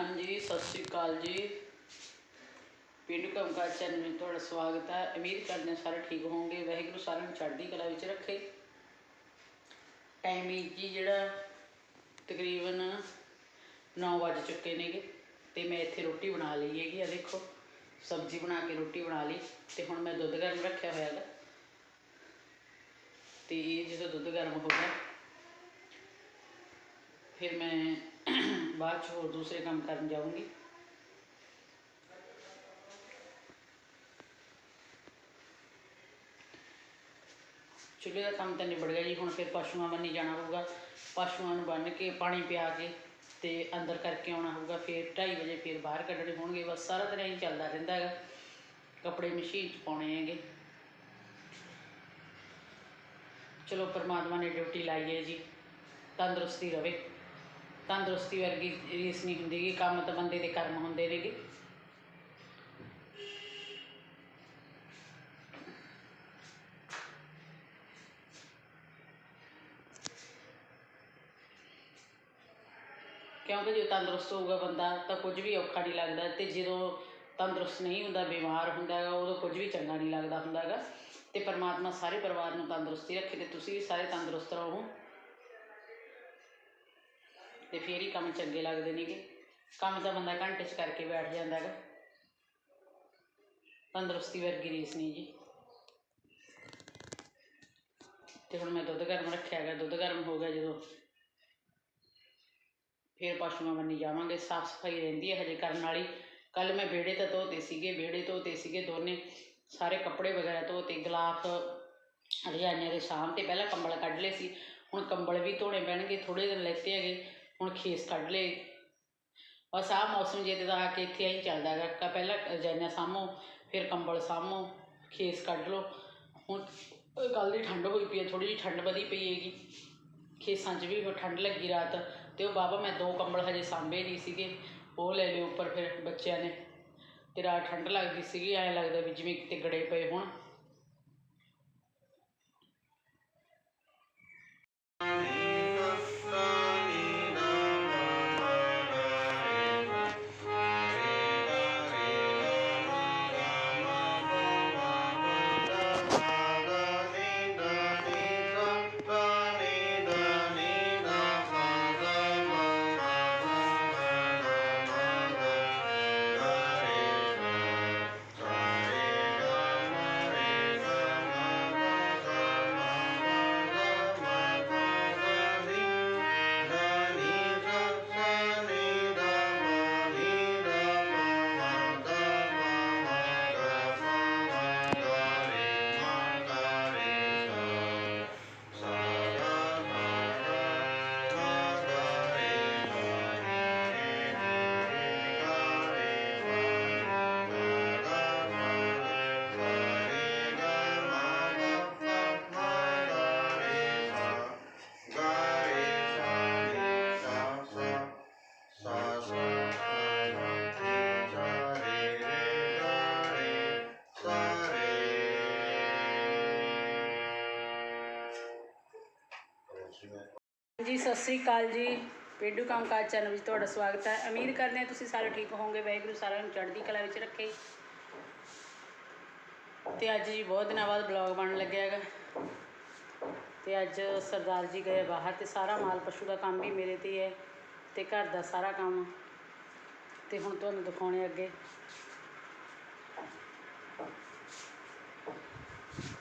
ਹਾਂਜੀ, ਸਤਿ ਸ਼੍ਰੀ ਅਕਾਲ ਜੀ। ਪਿੰਡ ਕੰਮਕਾਜ ਚੈਨਲ ਵਿੱਚ ਤੁਹਾਡਾ ਸਵਾਗਤ ਹੈ। ਉਮੀਦ ਕਰਦੇ ਹਾਂ ਸਾਰੇ ਠੀਕ ਹੋਵੋਗੇ। ਵਾਹਿਗੁਰੂ ਸਾਰਿਆਂ ਨੂੰ ਚੜ੍ਹਦੀ ਕਲਾ ਵਿੱਚ ਰੱਖੇ। ਟਾਈਮ ਜੀ ਜਿਹੜਾ ਤਕਰੀਬਨ 9 ਵੱਜ ਚੁੱਕੇ ਨੇਗੇ ਤੇ ਮੈਂ ਇੱਥੇ ਰੋਟੀ ਬਣਾ ਲਈ ਹੈਗੀ ਆ, ਦੇਖੋ। ਸਬਜ਼ੀ ਬਣਾ ਕੇ ਰੋਟੀ ਬਣਾ ਲਈ ਤੇ ਹੁਣ ਮੈਂ ਦੁੱਧ ਗਰਮ ਰੱਖਿਆ ਹੋਇਆ ਹੈਗਾ। ਤੇ ਜਦੋਂ ਦੁੱਧ ਗਰਮ ਹੋ ਗਿਆ, ਫਿਰ ਮੈਂ ਬਾਅਦ 'ਚ ਹੋਰ ਦੂਸਰੇ ਕੰਮ ਕਰਨ ਜਾਊਂਗੀ ਚੁੱਲ੍ਹੇ ਦਾ ਕੰਮ ਤਾਂ ਨਿਬੜ ਗਿਆ ਜੀ ਹੁਣ ਫਿਰ ਪਸ਼ੂਆਂ ਬੰਨੀ ਜਾਣਾ ਹੋਊਗਾ ਪਸ਼ੂਆਂ ਨੂੰ ਬੰਨ੍ਹ ਕੇ ਪਾਣੀ ਪਿਆ ਕੇ ਤੇ ਅੰਦਰ ਕਰਕੇ ਆਉਣਾ ਹੋਊਗਾ ਫਿਰ 2:30 ਵਜੇ ਫਿਰ ਬਾਹਰ ਕੱਢਣੇ ਹੋਣਗੇ ਬਸ ਸਾਰਾ ਦਿਨ ਇਹੀ ਚੱਲਦਾ ਰਹਿੰਦਾ ਹੈਗਾ ਕੱਪੜੇ ਮਸ਼ੀਨ 'ਚ ਪਾਉਣੇ ਹੈਗੇ ਚਲੋ ਪਰਮਾਤਮਾ ਨੇ ਡਿਊਟੀ ਲਾਈ ਹੈ ਜੀ ਤੰਦਰੁਸਤੀ ਰਵੇ ਤੰਦਰੁਸਤੀ ਵਰਗੀ ਰੀਸ ਨਹੀਂ ਹੁੰਦੀ ਗੀ ਕੰਮ ਤਾਂ ਬੰਦੇ ਦੇ ਕਰਮ ਹੁੰਦੇ ਨੇਗੇ। ਕਿਉਂਕਿ ਜੇ ਤੰਦਰੁਸਤ ਹੋਊਗਾ ਬੰਦਾ, ਤਾਂ ਕੁਝ ਵੀ ਔਖਾ ਨਹੀਂ ਲੱਗਦਾ, ਤੇ ਜਦੋਂ ਤੰਦਰੁਸਤ ਨਹੀਂ ਹੁੰਦਾ, ਬਿਮਾਰ ਹੁੰਦਾ ਹੈਗਾ, ਉਦੋਂ ਕੁਝ ਵੀ ਚੰਗਾ ਨਹੀਂ ਲੱਗਦਾ ਹੁੰਦਾ ਹੈਗਾ। ਤੇ ਪਰਮਾਤਮਾ ਸਾਰੇ ਪਰਿਵਾਰ ਨੂੰ ਤੰਦਰੁਸਤੀ ਰੱਖੇ ਤੇ ਤੁਸੀਂ ਵੀ ਸਾਰੇ ਤੰਦਰੁਸਤ ਰਹੋ। ਤੇ ਫੇਰ ਹੀ ਕੰਮ ਚੰਗੇ ਲੱਗਦੇ ਨੇਗੇ। ਕੰਮ ਤਾਂ ਬੰਦਾ ਘੰਟੇ 'ਚ ਕਰਕੇ ਬੈਠ ਜਾਂਦਾ ਹੈਗਾ ਤੰਦਰੁਸਤੀ ਵਰਗੀ ਰੀਸ ਨਹੀਂ ਜੀ। ਤੇ ਹੁਣ ਮੈਂ ਦੁੱਧ ਗਰਮ ਰੱਖਿਆ ਹੈਗਾ ਦੁੱਧ ਗਰਮ ਹੋ ਗਿਆ ਜਦੋਂ। ਫਿਰ ਪਸ਼ੂਆਂ ਬੰਨੀ ਜਾਵਾਂਗੇ, ਸਾਫ਼ ਸਫ਼ਾਈ ਰਹਿੰਦੀ ਹੈ ਹਜੇ ਕਰਨ ਵਾਲੀ। ਕੱਲ ਮੈਂ ਵਿਹੜੇ ਤਾਂ ਧੋਤੇ ਸੀਗੇ, ਵਿਹੜੇ ਧੋਤੇ ਸੀਗੇ ਦੋਨੇ। ਸਾਰੇ ਕੱਪੜੇ ਵਗੈਰਾ ਧੋਤੇ ਗਲਾਫ ਰਜਾਈਆਂ ਦੇ ਸ਼ਾਮ ਤੇ ਪਹਿਲਾਂ ਕੰਬਲ ਕੱਢ ਲਏ ਸੀ। ਹੁਣ ਕੰਬਲ ਵੀ ਧੋਣੇ ਪੈਣਗੇ ਥੋੜੇ ਦਿਨ ਲੈਤੇ ਹੈਗੇ। ਹੁਣ ਖੇਸ ਕੱਢ ਲਏ। ਬਸ ਆਹ ਮੌਸਮ ਜੇ ਤਾਂ ਆ ਕੇ ਇੱਥੇ ਆਈ ਚੱਲਦਾ ਹੈਗਾ। ਪਹਿਲਾਂ ਰਜਾਈਆਂ ਸਾਂਭੋ, ਫਿਰ ਕੰਬਲ ਸਾਂਭੋ, ਖੇਸ ਕੱਢ ਲਓ। ਹੁਣ ਕੱਲ੍ਹ ਦੀ ਠੰਡ ਹੋਈ ਪਈ ਹੈ ਥੋੜੀ ਜਿਹੀ ਠੰਡ ਵਧੀ ਪਈ ਹੈਗੀ। ਖੇਸਾਂ 'ਚ ਵੀ ਠੰਡ ਲੱਗੀ ਰਾਤ। ਤੇ ਉਹ ਬਾਬਾ, ਮੈਂ ਦੋ ਕੰਬਲ ਹਜੇ ਸਾਂਭੇ ਨਹੀਂ ਸੀਗੇ। ਉਹ ਲੈ ਲਏ ਉੱਪਰ ਫਿਰ ਬੱਚਿਆਂ ਨੇ। ਤੇ ਰਾਤ ਠੰਡ ਲੱਗਦੀ ਸੀਗੀ, ਐਂ ਲੱਗਦਾ ਵੀ ਜਿਵੇਂ ਕਿਤੇ ਗੜੇ ਪਏ ਹੋਣ। ਜੀ, ਸਤਿ ਸ੍ਰੀ ਅਕਾਲ ਜੀ। ਪੇਂਡੂ ਕੰਮਕਾਜ ਚੈਨਲ ਵਿੱਚ ਤੁਹਾਡਾ ਸਵਾਗਤ ਹੈ। ਉਮੀਦ ਕਰਦੇ ਹਾਂ ਤੁਸੀਂ ਸਾਰੇ ਠੀਕ ਹੋਵੋਗੇ। ਵਾਹਿਗੁਰੂ ਸਾਰਿਆਂ ਨੂੰ ਚੜ੍ਹਦੀ ਕਲਾ ਵਿੱਚ ਰੱਖੇ। ਤੇ ਅੱਜ ਜੀ ਬਹੁਤ ਦਿਨਾਂ ਬਾਅਦ ਬਲੌਗ ਬਣਨ ਲੱਗਿਆ ਹੈਗਾ। ਤੇ ਅੱਜ ਸਰਦਾਰ ਜੀ ਗਏ ਬਾਹਰ ਤੇ ਸਾਰਾ ਮਾਲ ਪਸ਼ੂ ਦਾ ਕੰਮ ਵੀ ਮੇਰੇ ਤੇ ਹੀ ਹੈ ਤੇ ਘਰ ਦਾ ਸਾਰਾ ਕੰਮ। ਤੇ ਹੁਣ ਤੁਹਾਨੂੰ ਦਿਖਾਉਣੇ ਅੱਗੇ।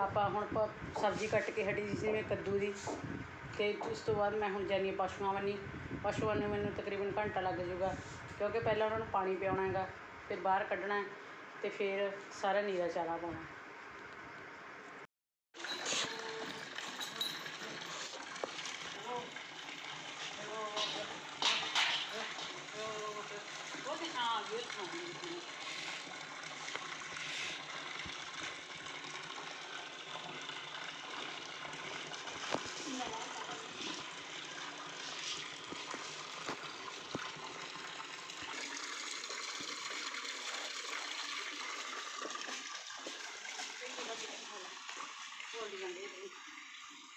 ਆਪਾਂ ਹੁਣ ਪ- ਸਬਜ਼ੀ ਕੱਟ ਕੇ ਹਟੀ ਸੀ, ਜਿਵੇਂ ਕੱਦੂ ਦੀ। ਅਤੇ ਉਸ ਤੋਂ ਬਾਅਦ ਮੈਂ ਹੁਣ ਜਾਂਦੀ ਹਾਂ ਪਸ਼ੂਆਂ ਬੰਨੀ ਪਸ਼ੂਆਂ ਨੂੰ ਮੈਨੂੰ ਤਕਰੀਬਨ ਘੰਟਾ ਲੱਗ ਜੂਗਾ ਕਿਉਂਕਿ ਪਹਿਲਾਂ ਉਹਨਾਂ ਨੂੰ ਪਾਣੀ ਪਿਆਉਣਾ ਹੈਗਾ, ਫਿਰ ਬਾਹਰ ਕੱਢਣਾ ਅਤੇ ਫਿਰ ਸਾਰਾ ਨੀਰਾ ਚਾਰਾ ਪਾਉਣਾ।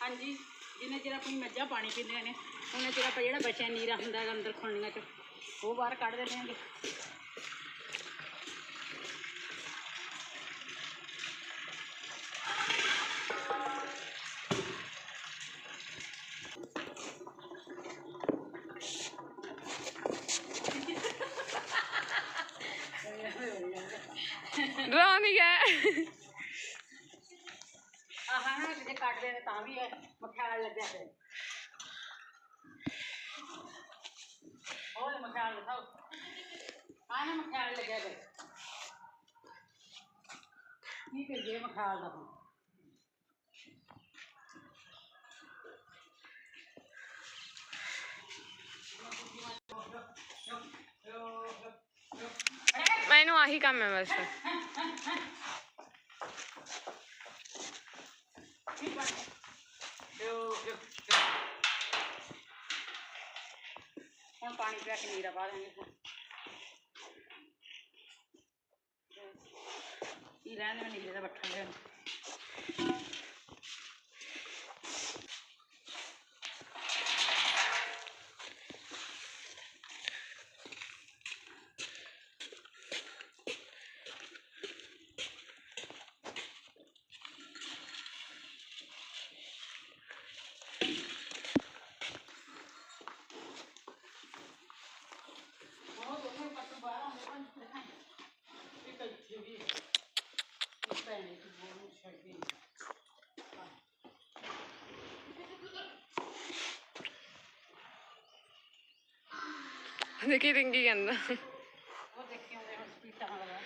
ਹਾਂਜੀ, ਜਿੰਨੇ ਚਿਰ ਆਪਣੀ ਮੱਝਾਂ ਪਾਣੀ ਪੀਂਦੀਆਂ ਨੇ ਉਹਨੇ ਚਿਰ ਆਪਾਂ ਜਿਹੜਾ ਬਚਿਆ ਨੀਰਾ ਹੁੰਦਾ ਹੈਗਾ ਅੰਦਰ ਖੁਰਲੀਆਂ 'ਚ, ਉਹ ਬਾਹਰ ਕੱਢ ਦਿੰਦੇ ਆਂਗੇ ਡਰਾਉਣੀ ਹੈ ਆਹ ਨੇ ਤਾਂ ਵੀ ਇਹ ਮਖਿਆਲ ਲੱਗਿਆ ਫਿਰ ਹੋਰ ਮਖਿਆਲ ਦਿਖਾਓ। ਆਹ ਮਖਿਆਲ ਲੱਗਿਆ ਫਿਰ ਕੀ ਕਰੀਏ ਮਖਿਆਲ ਦਾ ਹੁਣ? ਮੈਨੂੰ ਆਹੀ ਕੰਮ ਹੈ ਬਸ। ਹੁਣ ਪਾਣੀ ਪਿਆ ਕੇ ਨੀਰਾ ਪਾ ਦਾਂਗੇ ਇਹ ਰਹਿਣ ਦੇ ਨੀਰੇ ਦਾ ਬੱਠਾ ਲਿਆ ਉਹ ਦੋਨੇ ਪੱਟ ਬਾਹਰ ਆਉਂਦੇ ਪੰਜ ਦਿਖਾਈ ਇੱਕ ਇੱਥੇ ਵੀ ਇੱਕ ਪੈਣੇ ਤੇ ਬੋਲ ਛੱਡ ਗਈ ਦੇਖੀ ਰਿੰਗੀ ਕਹਿੰਦਾ ਉਹ ਦੇਖੀ ਆਉਂਦੇ ਹੁਣ ਸਪੀਟਾਂ ਵਾਲਾ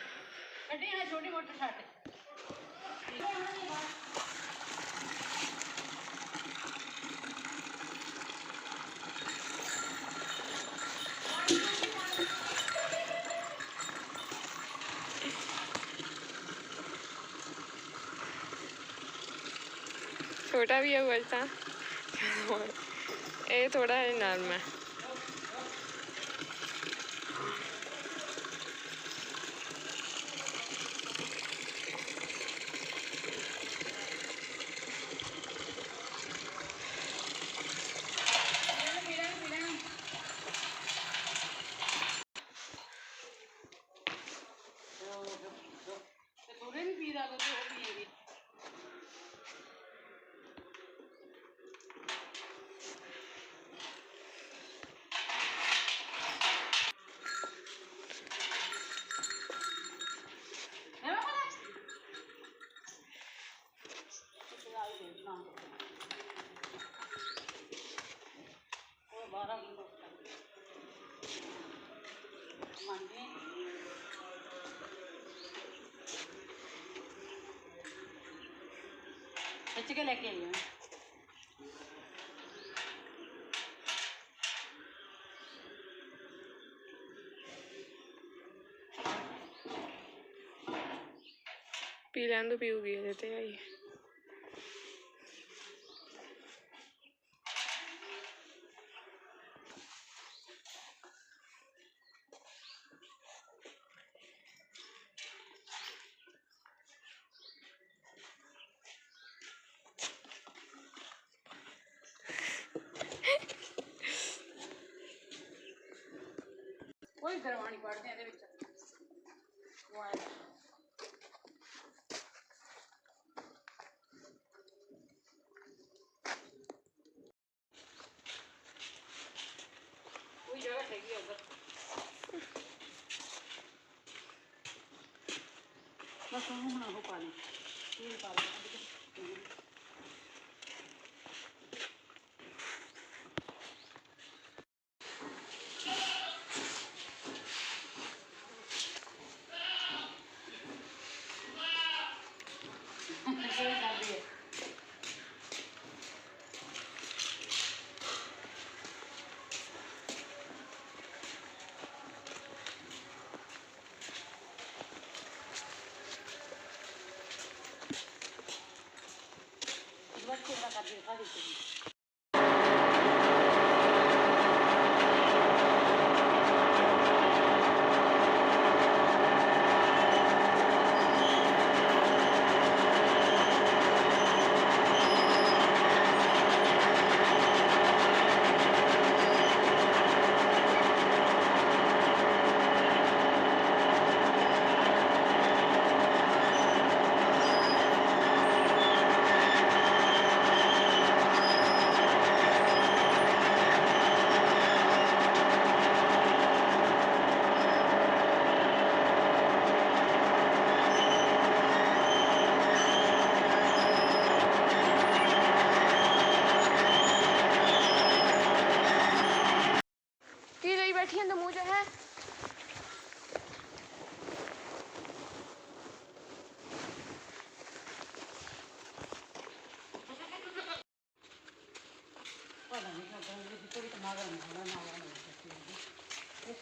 ਕੱਢੀ ਨਾ ਛੋਟੀ ਮੋਟਰ ਛੱਡ ਛੋਟਾ ਵੀ ਹੈ ਉਹ ਤਾਂ ਇਹ ਥੋੜਾ ਜਿਹਾ ਥੋੜੇ ਨਹੀਂ ਪੀਦਾ ਕੋ ਖਿੱਚ ਕੇ ਲੈ ਕੇ ਆਈ ਹਾਂ ਪੀ ਲੈਣ ਦੋ ਪੀਊਗੀ ਇਹਦੇ ਤੇ ਆਈ। ਕੋਈ ਗਰਵਾਣੀ ਪੜਦੇ ਇਹਦੇ ਵਿੱਚ। ਉਹ ਬਸ ਹੁਣ ਉਹ ਪਾ ਲੈ। ਤੇਲ ਪਾ ਲੈ। ਕਰਦੀ ਹੈ ਖਾਲੀ ਤੇ ਪਤਾ ਨਹੀਂ ਕਦੋਂ ਦੀ ਕੋਈ ਟਮਾਟਰ ਨਾ ਨਾ ਨਾ ਇਹ